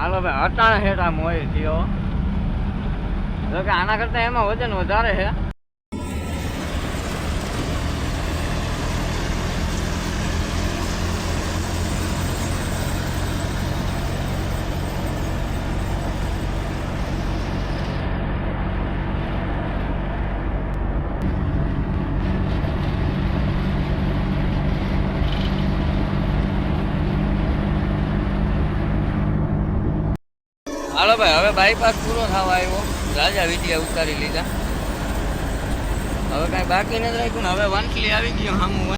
હાલો ભાઈ અટાણે હેઠા મોય થયો. જો આના કરતા એમાં વજન વધારે છે. ભાઈ, હવે બાયપાસ પૂરો થવા આવ્યો. રાજા વિદ્યા ઉતારી લીધા. હવે કાંઈ બાકી નથી રાખ્યું હવે વંટલી આવી ગયો હામું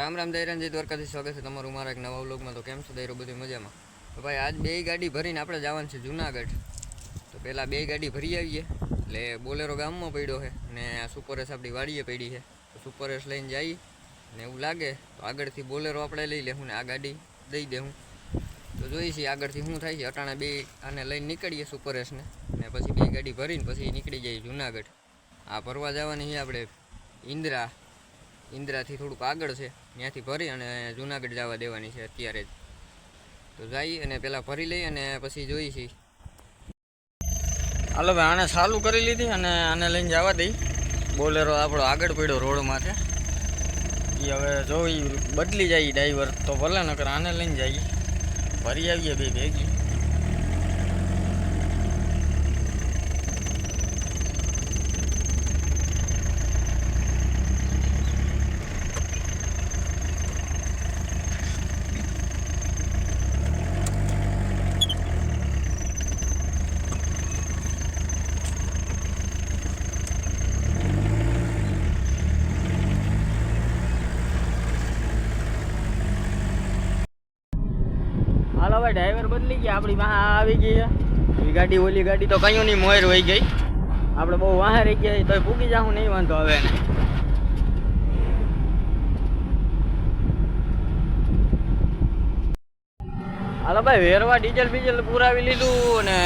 રામ રામ દૈરાનજી દ્વારકાથી સ્વાગત છે તમારું મારા એક નવા વ્લોગમાં. તો કેમ છો દૈરો, બધી મજામાં? તો ભાઈ, આજ બે ગાડી ભરીને આપણે જવાનું છે જુનાગઢ. તો પહેલાં બે ગાડી ભરી આવીએ. એટલે બોલેરો ગામમાં પડ્યો છે ને આ સુપરેસ આપણી વાડીએ પડી છે. તો સુપરેસ લઈને જઈએ ને એવું લાગે, તો આગળથી બોલેરો આપણે લઈ લેવું ને આ ગાડી દઈ દેવું તો જોઈએ છીએ આગળથી શું થાય છે. અટાણે બે આને લઈને નીકળીએ સુપરેશને. ને પછી બે ગાડી ભરીને પછી નીકળી જઈએ જુનાગઢ. આ ભરવા જવાની છે આપણે ઇન્દ્રા. ઇન્દ્રાથી થોડુંક આગળ છે. ત્યાંથી ભરી અને જુનાગઢ જવા દેવાની છે અત્યારે જ. તો જઈએ અને પહેલાં ભરી લઈએ અને પછી જોઈએ છીએ. હાલો ભાઈ, આને ચાલુ કરી લીધી અને આને લઈને જવા દઈ. બોલેરો આપણો આગળ પડ્યો રોડ માથે. એ હવે જો ઈ બદલી જાય ડ્રાઈવર તો ભલે નકર આને લઈને જઈએ ભરી આવીએ બે ભેગી હાલો ભાઈ ડ્રાઈવર બદલી ગયા, આપણી વાહ આવી ગઈ એ ગાડી, ઓલી ગાડી તો કયું નહીં, મોર વહી ગઈ. આપણે બહુ વાહ રહી ગયા તોય પૂગી જાઉં નહીં વાંધો હવે એને. હાલો ભાઈ, વેરવા ડીઝલ બીજલ પુરાવી લીધું ને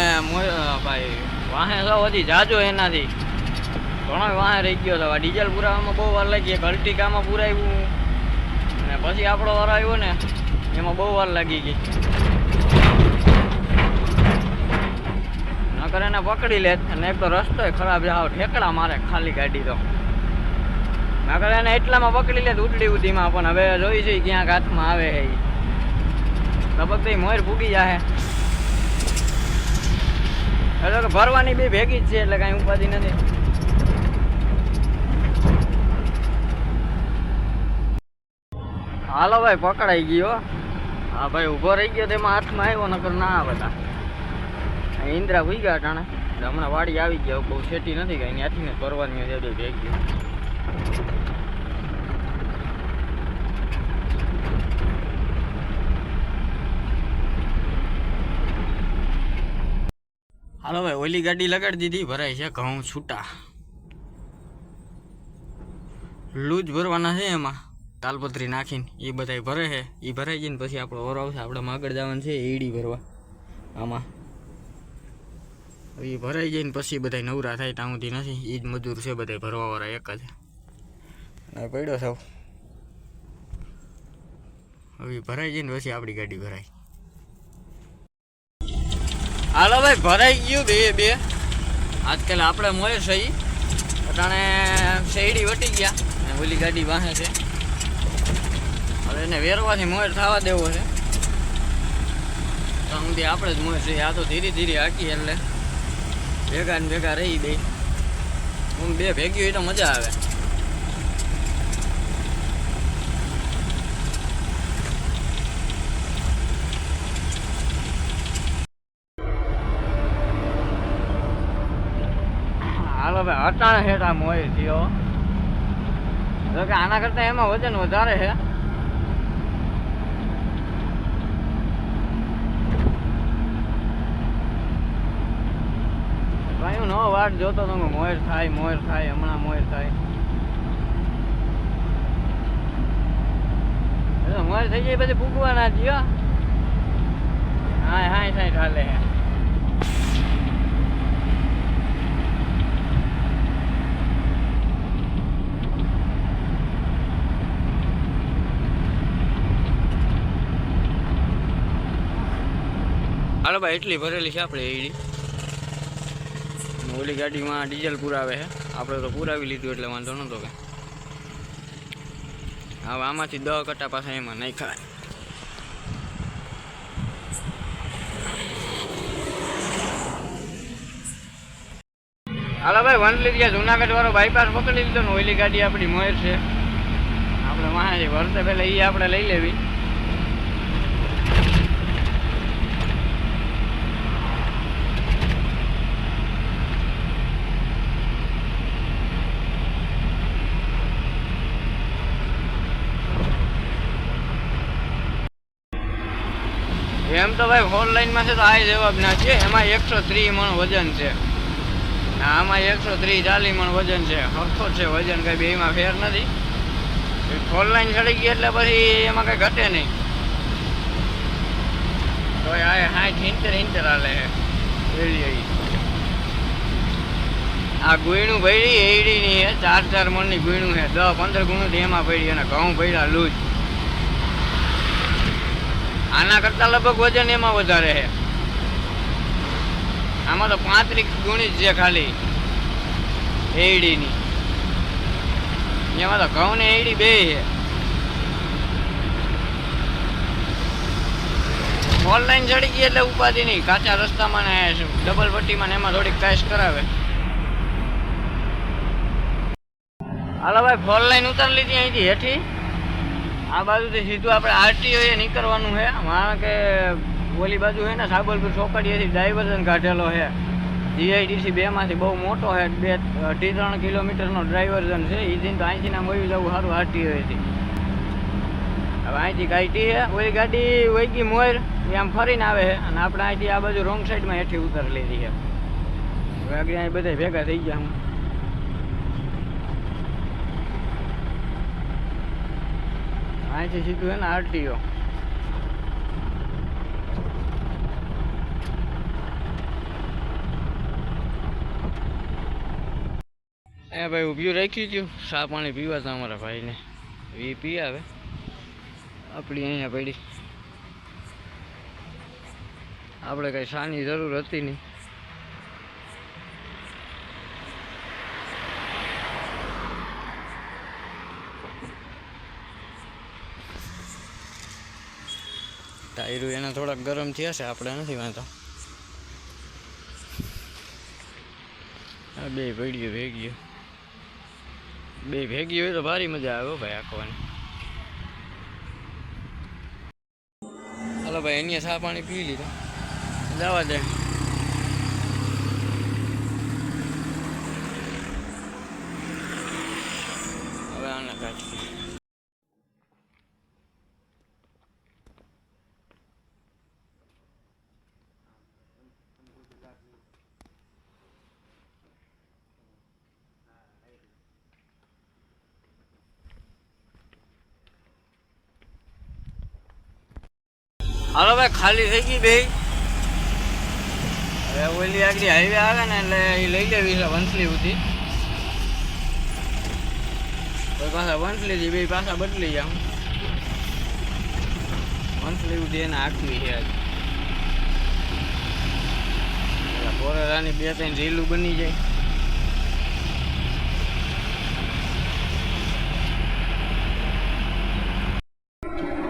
ભાઈ, વાહે સૌ હજી જાજો એનાથી. ઘણો વાહે રહી ગયો તો ડીઝલ પુરાવામાં બહુ વાર લાગી, એક અલ્ટિકામાં પુરાવ્યું. અને પછી આપણો વાર આવ્યો ને, એમાં બહુ વાર લાગી ગઈ. નકર એને પકડી લે અને એક તો રસ્તો ખરાબ જાવ ઠેકડા મારે ખાલી ગાડી તો નકર એને એટલામાં પકડી લે ઉડડી ઉધીમાં, પણ હવે જોઈ જોઈ ક્યાંક હાથમાં આવે એ. લગભગ તો મોર ભૂગી જાહે. એટલે કે ભરવાની બી ભેગી જ છે એટલે કાંઈ ઉપાધિ નથી. હાલો ભાઈ, પકડાઈ ગયો. હા ભાઈ, ઊભો રહી ગયો, તેમાં હાથમાં આવ્યો, નકર ના બધા ઇન્દ્રા ઉઈ ગયા ટાણે. એટલે હમણાં વાડી આવી ગયા, બહુ સેટી નથી ગઈ. ત્યાંથી ને કરવાની છે બે ભેગી. હાલો ભાઈ, ઓલી ગાડી લગાડી દીધી, ભરાય છે ઘઉં છૂટા. લૂજ ભરવાના છે એમાં, તાલપત્રી નાખીને. એ બધાય ભરે છે. એ ભરાઈ જઈને પછી આપણો ઓર આવશે આપણે આગળ જવાનું છે એડી ભરવા. આમાં. એ ભરાઈ જઈને પછી બધા નવરા થાય ત્યાં સુધી નથી. એ જ મજૂર છે બધા ભરવાવાળા એક જ. અને પડ્યો સૌ હવે ભરાઈ ભરાઈ જઈને પછી આપણી ગાડી ભરાય. હાલો ભાઈ ભરાઈ ગયું બે બે. આજકાલ આપણે મળે છે એ પોતાને શેરડી વટી ગયા અને ઓલી ગાડી વાહે છે. હવે એને વેરવાથી મોર થવા દેવો છે. તો સુધી આપણે જ મોર છે આ તો ધીરે ધીરે હાકી એટલે. ભેગા ને ભેગા રહી બે હું બે ભેગી હોય તો મજા આવે હાલો ભાઈ અટાણે હેઠા મોય થયો જો કે આના કરતા એમાં વજન વધારે છે કયું નો વાટ જોતો તો મોર થાય મોર થાય, હમણાં મોર થાય. મોર થઈ જાય પછી ફૂગવાના જીઓ હાય હા હા સાઈઠ હાલે. હાલો ભાઈ, એટલી ભરેલી છે આપણે એડી ઓલી ગાડીમાં ડીઝલ પુરાવે છે. આપણે તો પુરાવી લીધું એટલે વાંધો નહોતો કે. હવે આમાંથી દહ કટ્ટા પાછા એમાં નાખ્યા. હાલો ભાઈ વનલી ગયા જુનાગઢ વાળો બાયપાસ પકડી લીધો ને ઓલી ગાડી આપણી મોર છે. આપણે વાહ વર્ષે પહેલાં એ આપણે લઈ લેવી એમ તો ભાઈ ફોર લાઈનમાં છે તો આ જવાબ ના છે. એમાં એકસો ત્રીસ મણ વજન છે. આમાં એકસો ત્રીસ ચાલીસ મણ વજન છે. હરખો છે વજન, કઈ બેમાં ફેર નથી. ફોર લાઈન ચડી ગઈ એટલે પછી એમાં કઈ ઘટે નહીં. તો આ સાઠ ઇંચર ઇંચર હાલે આ ગુણું ભરી એડી ની છે, ચાર ચાર મણની ગુણું છે. દસ પંદર ગુણું એમાં પડી અને ઘઉં પડ્યા લૂજ. આના કરતા લગભગ વજન એમાં વધારે છે. આમાં તો પાંત્રીસ ગુણી છે ખાલી. એડીની એમાં તો ઘઉં ને એડી બે છે. ઓનલાઈન ચડી ગઈ એટલે ઉપાધિ નહીં. કાચા રસ્તામાં ને ડબલ પટ્ટીમાં ને એમાં થોડીક કાશ કરાવે. હાલો ભાઈ ફોર લાઈન ઉતારી લીધી અહીંથી હેઠી. આ બાજુથી સીધું આપણે આરટીઓ એ નીકળવાનું છે. મારા કે ઓલી બાજુ છે ને સાબલપુર ચોકડીએથી ડાયવર્ઝન કાઢેલો છે. જીઆઈડીસી બેમાંથી બહુ મોટો છે. બે, અઢી, ત્રણ કિલોમીટરનો ડ્રાઈવર્ઝન છે. એ દિન તો અહીંથી ના મળી જવું સારું આરટીઓએથી હવે અહીંથી ગાડી છે. ઓલી ગાડી વહી ગઈ મોર. એ આમ ફરીને આવે છે. અને આપણે અહીંથી આ બાજુ રોંગ સાઈડમાં હેઠી ઉતર લીધી છે. હવે આગળ અહીં બધા ભેગા થઈ ગયા હું અહીંથી સીધું છે ને આરટીઓ. એ ભાઈ ઊભ્યું રાખ્યું હતું સા પાણી પીવા હતા અમારા ભાઈને. એ પી આવે આપણી અહીંયા પડી. આપણે કંઈ શાની જરૂર હતી નહીં. ટાયરું એના થોડાક ગરમ થયા છે, આપણે નથી વાંધો. આ બે ભેગીઓ ભેગીઓ બે ભેગી હોય તો ભારી મજા આવે ભાઈ આખવાની હાલો ભાઈ એની ચા પાણી પી લીધા. જવા દે હવે આને કાઢી હાલો ભાઈ, ખાલી થઈ ગઈ ભાઈ હવે ઓલી આગળ હાઈવે આવે ને એટલે એ લઈ લેવી એટલે વંથલી સુધી. પછી પાછા વંથલી થી બે પાછા બદલી જાઉં. વંથલી સુધી એને આખવી છે બોરેરાની બે ત્રણ રીલું બની જાય.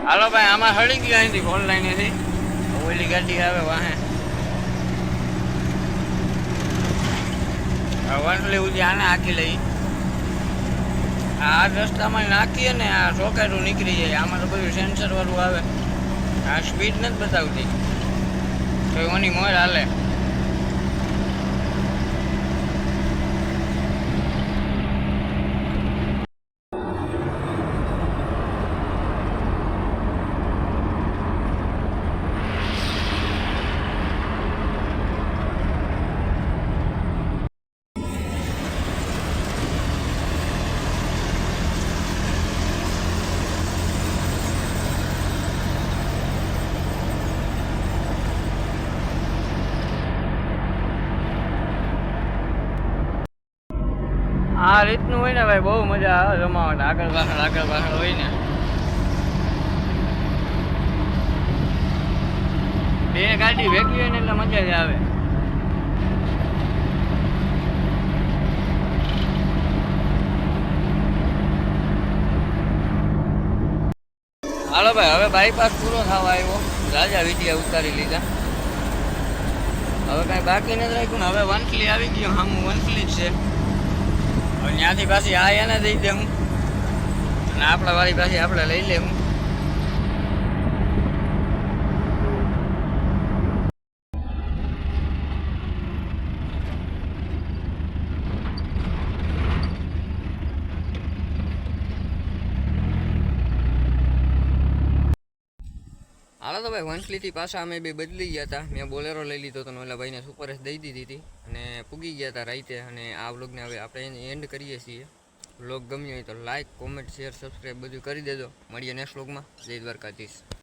હાલો ભાઈ, આમાં હળી ગયા અહીંથી ફોન લાઈનેથી ઓલી ગાડી આવે વાહે. વન લેવું છે આને આખી લઈ. આ રસ્તામાં નાખીએ ને, આ ચોકાટું નીકળી જાય. આમાં તો બધું સેન્સર વાળું આવે. આ સ્પીડ નથી બતાવતી. તો એની મોર હાલે. આ રીતનું હોય ને ભાઈ, બહુ મજા આવે રમાવાની. આગળ પાછળ આગળ પાછળ હોય ને. બે ગાડી ભેગી હોય ને એટલે મજા જ આવે. હાલો ભાઈ, હવે બાયપાસ પૂરો થવા આવ્યો. રાજા વિદ્યા ઉતારી લીધા. હવે કાંઈ બાકી નથી રાખ્યું હવે વંથલી આવી ગયો. હા હું વંથલી જ છે. ત્યાંથી પાછી આ એને દઈ દે હું. અને આપણા વાળી પાછી આપણે લઈ લે હું. હાલો તો ભાઈ, વંથલીથી પાછા અમે બે બદલી ગયા હતા. મેં બોલેરો લઈ લીધો હતો એટલે ભાઈને સુપર એસ દઈ દીધી હતી અને પૂગી ગયા હતા રાઈતે અને આ વ્લોગને હવે આપણે એન્ડ કરીએ છીએ. વ્લોગ ગમ્યો હોય તો લાઇક કોમેન્ટ શેર સબસ્ક્રાઈબ બધું કરી દેજો. મળીએ નેક્સ્ટ વ્લોગમાં. જય દ્વારકાધીશ.